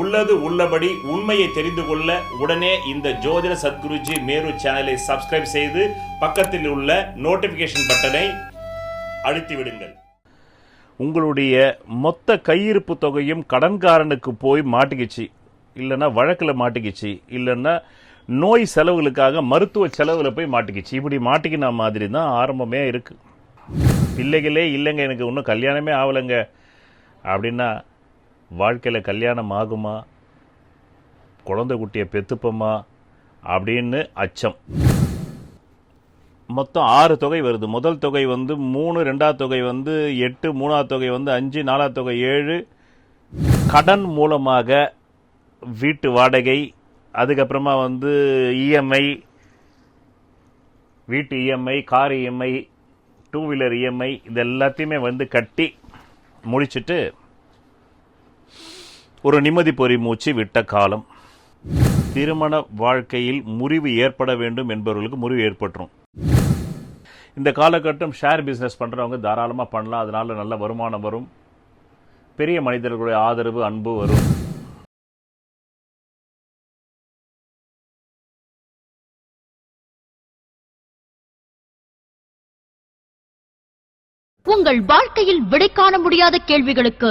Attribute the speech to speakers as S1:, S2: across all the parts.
S1: உள்ளது உள்ளபடி உண்மையை தெரிந்து கொள்ள உடனே இந்த ஜோதிட சத்குருஜி மேரு சேனலை சப்ஸ்கிரைப் செய்து பக்கத்தில் உள்ள நோட்டிபிகேஷன் பட்டனை அழுத்தி விடுங்கள். உங்களுடைய மொத்த கையிருப்பு தொகையும் கடன்காரனுக்கு போய் மாட்டிக்கிச்சு. இல்லைன்னா வழக்கில் மாட்டிக்கிச்சு. இல்லைன்னா நோய் செலவுகளுக்காக மருத்துவ செலவில் போய் மாட்டிக்கிச்சு. இப்படி மாட்டிக்கின மாதிரி தான் ஆரம்பமே இருக்குது பிள்ளைகளே இல்லைங்க எனக்கு இன்னும் கல்யாணமே ஆகலைங்க அப்படின்னா வாழ்க்கையில் கல்யாணம் ஆகுமா? குழந்தை குட்டியை பெத்துப்போமா? அப்படின்னு அச்சம். மொத்தம் ஆறு தொகை வருது. முதல் தொகை வந்து மூணு ரெண்டாவது தொகை வந்து எட்டு மூணாவது தொகை வந்து அஞ்சு நாலாவது தொகை ஏழு. கடன் மூலமாக வீட்டு வாடகை அதுக்கப்புறமா வந்து இஎம்ஐ வீட்டு EMI car EMI two wheeler EMI இது எல்லாத்தையுமே வந்து கட்டி முடிச்சுட்டு ஒரு நிம்மதி பொறி மூச்சு விட்ட காலம். திருமண வாழ்க்கையில் முறிவு ஏற்பட வேண்டும் என்பவர்களுக்கு முறிவு ஏற்பட்டுரும். இந்த காலகட்டம் ஷேர் பிஸ்னஸ் பண்ணுறவங்க தாராளமாக பண்ணலாம். அதனால நல்ல வருமானம் வரும். பெரிய மனிதர்களுடைய ஆதரவு அன்பு வரும்.
S2: உங்கள் வாழ்க்கையில் விடை காண முடியாத கேள்விகளுக்கு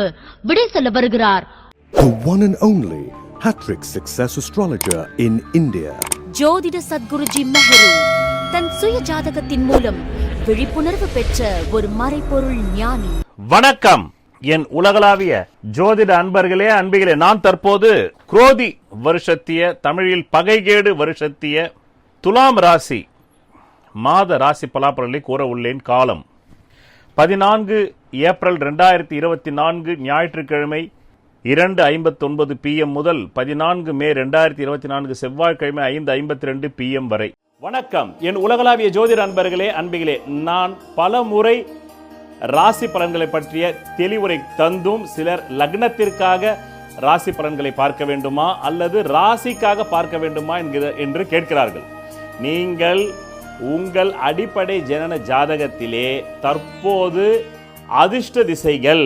S2: விடை சொல்ல வருகிறார்
S3: The one and only Hattrick Success Astrologer in India.
S4: ஜோதிட சத்குருஜி மெஹரு தன் சுய ஜாதகத்தின் மூலம் விழிப்புணர்வு பெற்ற ஒரு மறைபொருள் ஞானி.
S1: வணக்கம். என் உலகளாவிய ஜோதிட அன்பர்களே அன்பிகளே நான் தற்போது குரோதி வருஷத்திய தமிழில் பகைகேடு வருஷத்திய துலாம் ராசி மாத ராசி பலாபலனை கூற உள்ளேன் காலம். பதினான்கு ஏப்ரல் ரெண்டாயிரத்தி இருபத்தி நான்கு ஞாயிற்றுக்கிழமை இரண்டு ஐம்பத்தொன்பது பிஎம் முதல் பதினான்கு மே ரெண்டாயிரத்தி இருபத்தி நான்கு செவ்வாய்க்கிழமை ஐந்து ஐம்பத்தி ரெண்டு பிஎம் வரை. வணக்கம். என் உலகளாவிய ஜோதிட அன்பர்களே அன்பிகளே நான் பல முறை ராசி பலன்களை பற்றிய தெளிவுரை தந்தும் சிலர் லக்னத்திற்காக ராசி பலன்களை பார்க்க வேண்டுமா அல்லது ராசிக்காக பார்க்க வேண்டுமா என்கிற என்று கேட்கிறார்கள். நீங்கள் உங்கள் அடிப்படை ஜனன ஜாதகத்திலே தற்போது அதிர்ஷ்ட திசைகள்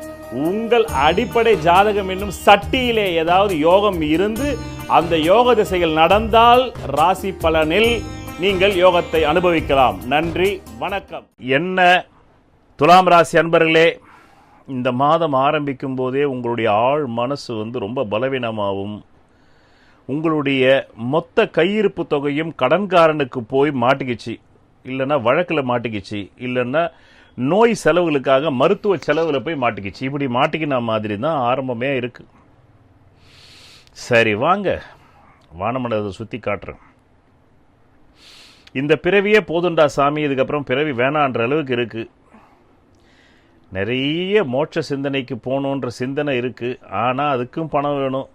S1: உங்கள் அடிப்படை ஜாதகம் என்னும் சட்டியிலே ஏதாவது யோகம் இருந்து அந்த யோக திசையில் நடந்தால் ராசி பலனில் நீங்கள் யோகத்தை அனுபவிக்கலாம். நன்றி வணக்கம். என்ன? துலாம் ராசி அன்பர்களே இந்த மாதம் ஆரம்பிக்கும் போதே உங்களுடைய ஆழ் மனசு வந்து ரொம்ப பலவீனமாகவும் உங்களுடைய மொத்த கையிருப்பு தொகையும் கடன்காரனுக்கு போய் மாட்டிக்கிச்சு. இல்லைன்னா வழக்கில் மாட்டிக்கிச்சு. இல்லைன்னா நோய் செலவுகளுக்காக மருத்துவ செலவில் போய் மாட்டிக்கிச்சு. இப்படி மாட்டிக்கின மாதிரி தான் ஆரம்பமே இருக்கு. சரி வாங்க. வானமண்டலத்தை சுற்றி காட்டுறேன். இந்த பிறவியே போதுண்டா சாமி. இதுக்கப்புறம் பிறவி வேணான்ற அளவுக்கு இருக்கு. நிறைய மோட்ச சிந்தனைக்கு போகணுன்ற சிந்தனை இருக்குது ஆனால் அதுக்கும் பணம் வேணும்.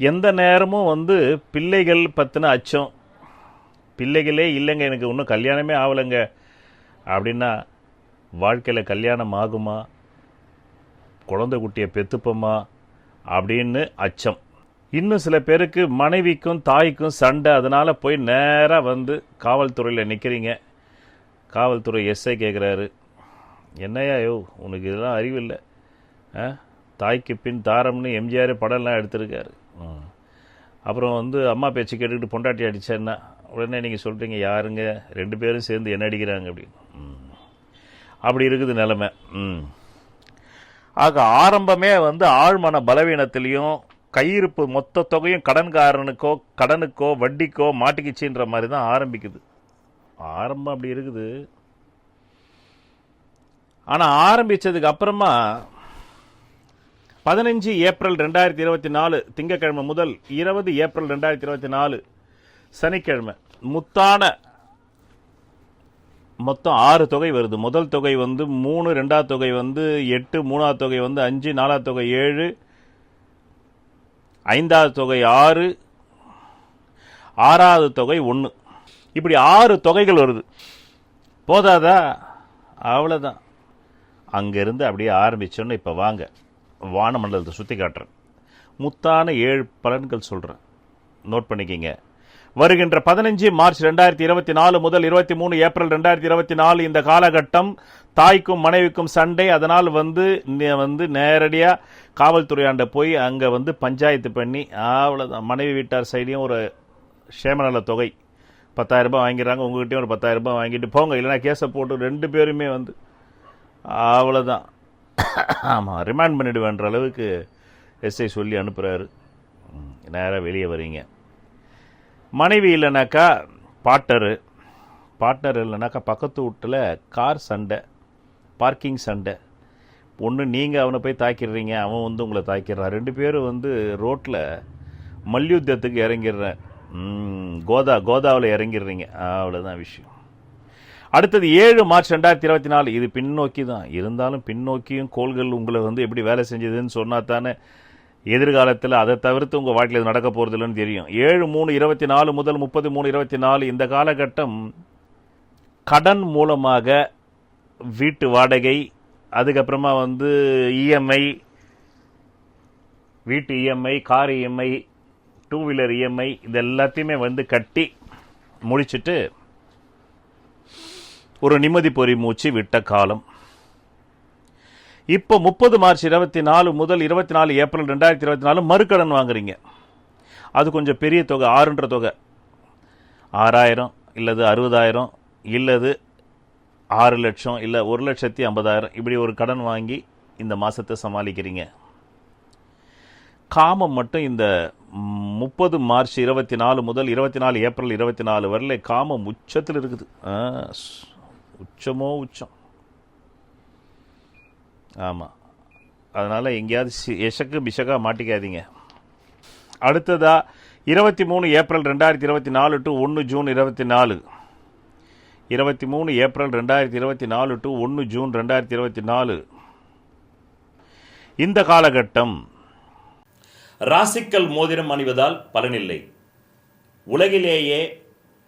S1: எந்த நேரமும் வந்து பிள்ளைகள் பற்றின அச்சம். பிள்ளைகளே இல்லைங்க எனக்கு இன்னும் கல்யாணமே ஆகலைங்க அப்படின்னா வாழ்க்கையில் கல்யாணம் ஆகுமா? குழந்தை குட்டியை பெத்துப்போமா? அப்படின்னு அச்சம். இன்னும் சில பேருக்கு மனைவிக்கும் தாய்க்கும் சண்டை அதனால் போய் நேராக வந்து காவல்துறையில் நிற்கிறீங்க காவல்துறை எஸ்ஐ கேட்குறாரு என்னையா யோ உனக்கு இதெல்லாம் அறிவில்லை. ஆ? தாய்க்கு பின் தாரம்னு எம்ஜிஆர் படம்லாம் எடுத்திருக்காரு. அப்புறம் வந்து அம்மா பேச்சு கேட்டுக்கிட்டு பொண்டாட்டி அடிச்சேன்னா உடனே நீங்கள் சொல்கிறீங்க யாருங்க? ரெண்டு பேரும் சேர்ந்து என்ன அடிக்கிறாங்க? அப்படின்னு. ம். அப்படி இருக்குது நிலைமை. ம். ஆக ஆரம்பமே வந்து ஆழ்மன பலவீனத்திலையும் கையிருப்பு மொத்த தொகையும் கடன்காரனுக்கோ கடனுக்கோ வட்டிக்கோ மாட்டிக்கிச்சுன்ற மாதிரி தான் ஆரம்பிக்குது. ஆரம்பம் அப்படி இருக்குது. ஆனால் ஆரம்பித்ததுக்கு அப்புறமா பதினஞ்சு ஏப்ரல் ரெண்டாயிரத்தி இருபத்தி நாலு திங்கக்கிழமை முதல் இருபது ஏப்ரல் ரெண்டாயிரத்தி இருபத்தி நாலு சனிக்கிழமை முத்தான மொத்தம் ஆறு தொகை வருது. முதல் தொகை வந்து மூணு ரெண்டாவது தொகை வந்து எட்டு மூணாவது தொகை வந்து அஞ்சு நாலாவது தொகை ஏழு ஐந்தாவது தொகை ஆறு ஆறாவது தொகை ஒன்று இப்படி ஆறு தொகைகள் வருது. போதாதா? அவ்வளோதான் அங்கேருந்து அப்படியே ஆரம்பித்தோன்னு இப்போ வாங்க. வானமண்டலத்தை சுற்றி காட்டுறேன். முத்தான ஏழு பலன்கள் சொல்கிறேன் நோட் பண்ணிக்கிங்க. வருகின்ற பதினஞ்சு மார்ச் ரெண்டாயிரத்தி இருபத்தி நாலு முதல் இருபத்தி மூணு ஏப்ரல் ரெண்டாயிரத்தி இருபத்தி நாலு இந்த காலகட்டம் தாய்க்கும் மனைவிக்கும் சண்டை. அதனால் வந்து வந்து நேரடியாக காவல்துறையாண்ட போய் அங்கே வந்து பஞ்சாயத்து பண்ணி அவ்வளோதான் மனைவி வீட்டார் சைடையும் ஒரு சேமநல தொகை பத்தாயிரம் ரூபாய் வாங்கிடுறாங்க. உங்ககிட்டயும் ஒரு பத்தாயிரம் ரூபாய் வாங்கிட்டு போங்க. இல்லைன்னா கேஸை போட்டு ரெண்டு பேருமே வந்து அவ்வளோதான் ஆமாம் ரிமாண்ட் பண்ணிடுவேன்ற அளவுக்கு எஸ்ஐ சொல்லி அனுப்புகிறாரு நேராக வெளியே வரீங்க. மனைவி இல்லைனாக்கா பாட்டரு பார்ட்னர் இல்லைனாக்கா பக்கத்து வீட்டில் கார் சண்டை பார்க்கிங் சண்டை. ஒன்று நீங்கள் அவனை போய் தாக்கிடுறீங்க அவன் வந்து உங்களை தாக்கிடுறான். ரெண்டு பேரும் வந்து ரோட்டில் மல்யுத்தத்துக்கு இறங்கிடுறேன் கோதா கோதாவில் இறங்கிடுறீங்க. அவ்வளோதான் விஷயம். அடுத்தது ஏழு மார்ச் ரெண்டாயிரத்தி இருபத்தி நாலு. இது பின்னோக்கி தான். இருந்தாலும் பின்னோக்கியும் கோள்கள் உங்களை வந்து எப்படி வேலை செஞ்சதுன்னு சொன்னா தானே எதிர்காலத்தில் அதை தவிர்த்து உங்கள் வாழ்க்கையில் இது நடக்க போகிறதில்லன்னு தெரியும். ஏழு மூணு இருபத்தி நாலு முதல் முப்பது மூணு இருபத்தி நாலு இந்த காலகட்டம் கடன் மூலமாக வீட்டு வாடகை அதுக்கப்புறமா வந்து இஎம்ஐ வீட்டு EMI car EMI two wheeler EMI இது எல்லாத்தையுமே வந்து கட்டி முடிச்சுட்டு ஒரு நிம்மதி பொறி மூச்சு விட்ட காலம். இப்போ முப்பது மார்ச் இருபத்தி நாலு முதல் இருபத்தி நாலு ஏப்ரல் ரெண்டாயிரத்தி இருபத்தி நாலு மறுக்கடன் வாங்குறீங்க. அது கொஞ்சம் பெரிய தொகை ஆறுன்ற தொகை. ஆறாயிரம் இல்லது அறுபதாயிரம் இல்லது ஆறு லட்சம் இல்லை ஒரு லட்சத்தி ஐம்பதாயிரம் இப்படி ஒரு கடன் வாங்கி இந்த மாதத்தை சமாளிக்கிறீங்க. காமம் மட்டும் இந்த முப்பது மார்ச் இருபத்தி நாலு முதல் இருபத்தி நாலு ஏப்ரல் இருபத்தி நாலு வரல காமம் உச்சத்தில் இருக்குது. ஆ, உச்சமோ உச்சம். ஆமாம் அதனால் எங்கேயாவது சி- எசக்கு பிசகா மாட்டிக்காதீங்க. அடுத்ததாக இருபத்தி மூணு ஏப்ரல் ரெண்டாயிரத்தி இருபத்தி நாலு டு ஒன்று ஜூன் இருபத்தி நாலு. இருபத்தி மூணு ஏப்ரல் ரெண்டாயிரத்தி இருபத்தி நாலு டு ஒன்று ஜூன் ரெண்டாயிரத்தி இருபத்தி நாலு. இந்த காலகட்டம் ராசிக்கல் மோதிரம் அணிவதால் பலனில்லை. உலகிலேயே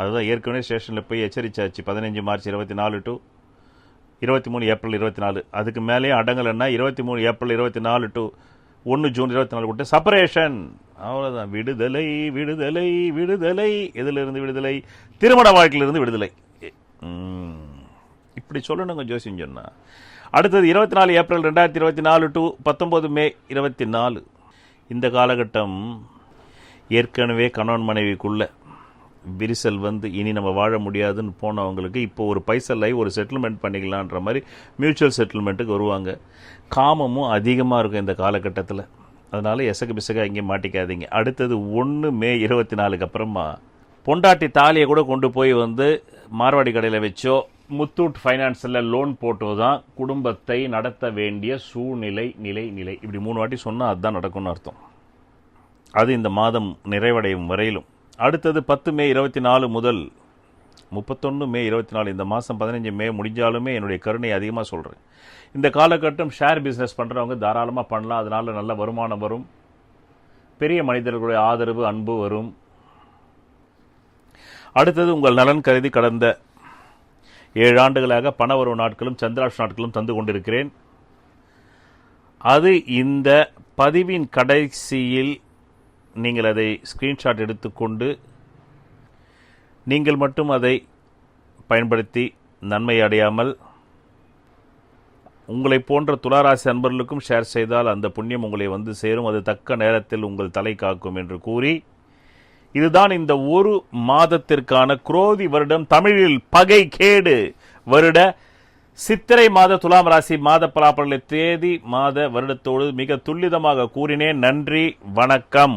S1: அதுதான் ஏற்கனவே ஸ்டேஷனில் போய் எச்சரிச்சாச்சு. பதினஞ்சு மார்ச் இருபத்தி நாலு டு இருபத்தி மூணு ஏப்ரல் இருபத்தி நாலு அதுக்கு மேலேயே அடங்கலைன்னா இருபத்தி மூணு ஏப்ரல் இருபத்தி நாலு டு ஒன்று ஜூன் இருபத்தி நாலு விட்டு செப்பரேஷன் அவ்வளோதான் விடுதலை விடுதலை விடுதலை. எதிலிருந்து விடுதலை? திருமண வாழ்க்கையிலிருந்து விடுதலை. இப்படி சொல்லணுங்க ஜோசியம் சொன்னால் அடுத்தது இருபத்தி நாலு ஏப்ரல் ரெண்டாயிரத்தி இருபத்தி நாலு டு பத்தொம்போது மே இருபத்தி நாலு இந்த காலகட்டம் ஏற்கனவே கணவன் மனைவிக்குள்ளே. விரிசல் வந்து இனி நம்ம வாழ முடியாதுன்னு போனவங்களுக்கு இப்போ ஒரு பைசலை ஒரு செட்டில்மெண்ட் பண்ணிக்கலான்ற மாதிரி மியூச்சுவல் செட்டில்மெண்ட்டுக்கு வருவாங்க. காமமும் அதிகமாக இருக்கும் இந்த காலகட்டத்தில். அதனால் எசகு பிசக இங்கே மாட்டிக்காதீங்க. அடுத்தது ஒன்று மே இருபத்தி நாலுக்கு அப்புறமா பொண்டாட்டி தாலியை கூட கொண்டு போய் வந்து மார்வாடி கடையில் வச்சோ முத்தூட் ஃபைனான்ஸில் லோன் போட்டோ தான் குடும்பத்தை நடத்த வேண்டிய சூழ்நிலை நிலை நிலை. இப்படி மூணு வாட்டி சொன்னால் அதுதான் நடக்கும்னு அர்த்தம். அது இந்த மாதம் நிறைவடையும் வரையிலும். அடுத்தது பத்து மே இருபத்தி நாலு முதல் முப்பத்தொன்று மே இருபத்தி நாலு இந்த மாதம் பதினஞ்சு மே முடிஞ்சாலுமே என்னுடைய கருணை அதிகமாக சொல்கிறேன் இந்த காலகட்டம் ஷேர் பிஸ்னஸ் பண்ணுறவங்க தாராளமாக பண்ணலாம். அதனால் நல்ல வருமானம் வரும். பெரிய மனிதர்களுடைய ஆதரவு அன்பு வரும். அடுத்தது உங்கள் நலன் கருதி கடந்த ஏழு ஆண்டுகளாக பணவரவு நாட்களும் சந்திராஷ் நாட்களும் தந்து கொண்டிருக்கிறேன். அது இந்த பதிவின் கடைசியில் நீங்கள் அதை ஸ்க்ரீன்ஷாட் எடுத்துக்கொண்டு நீங்கள் மட்டும் அதை பயன்படுத்தி நன்மை அடையாமல் உங்களை போன்ற துளாராசி அன்பர்களுக்கும் ஷேர் செய்தால் அந்த புண்ணியம் உங்களை வந்து சேரும். அது தக்க நேரத்தில் உங்கள் தலை காக்கும் என்று கூறி இதுதான் இந்த ஒரு மாதத்திற்கான குரோதி வருடம். தமிழில் பகை கேடு வருட. சித்திரை மாத துலாம் ராசி மாத பலாபலனை தேதி மாத வருடத்தோடு மிக துல்லிதமாக கூறினேன். நன்றி வணக்கம்.